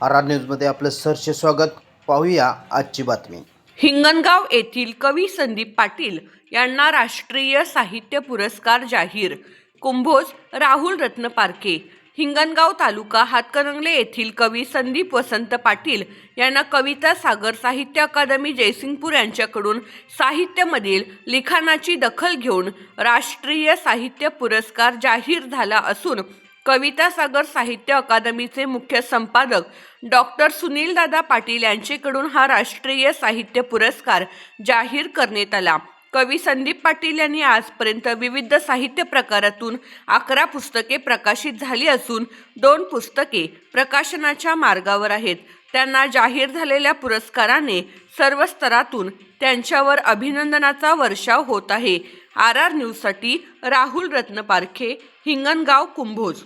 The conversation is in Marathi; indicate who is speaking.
Speaker 1: आर आर न्यूजमध्ये आपलं सहर्ष स्वागत. पाहूया आजची बातमी.
Speaker 2: हिंगणगाव येथील कवी संदीप पाटील यांना राष्ट्रीय साहित्य पुरस्कार जाहीर. कुंभोज राहुल रत्न पारखे हिंगणगाव तालुका हातकणंगले येथील कवी संदीप वसंत पाटील यांना कविता सागर साहित्य अकादमी जयसिंगपूर यांच्याकडून साहित्यामधील लिखाणाची दखल घेऊन राष्ट्रीय साहित्य पुरस्कार जाहीर झाला असून कविता सागर साहित्य अकादमीचे मुख्य संपादक डॉक्टर सुनीलदादा पाटील यांचेकडून हा राष्ट्रीय साहित्य पुरस्कार जाहीर करण्यात आला. कवी संदीप पाटील यांनी आजपर्यंत विविध साहित्य प्रकारातून अकरा पुस्तके प्रकाशित झाली असून दोन पुस्तके प्रकाशनाच्या मार्गावर आहेत. त्यांना जाहीर झालेल्या पुरस्काराने सर्व स्तरातून त्यांच्यावर अभिनंदनाचा वर्षाव होत आहे. आर आर न्यूजसाठी राहुल रत्नपारखे हिंगणगाव कुंभोज.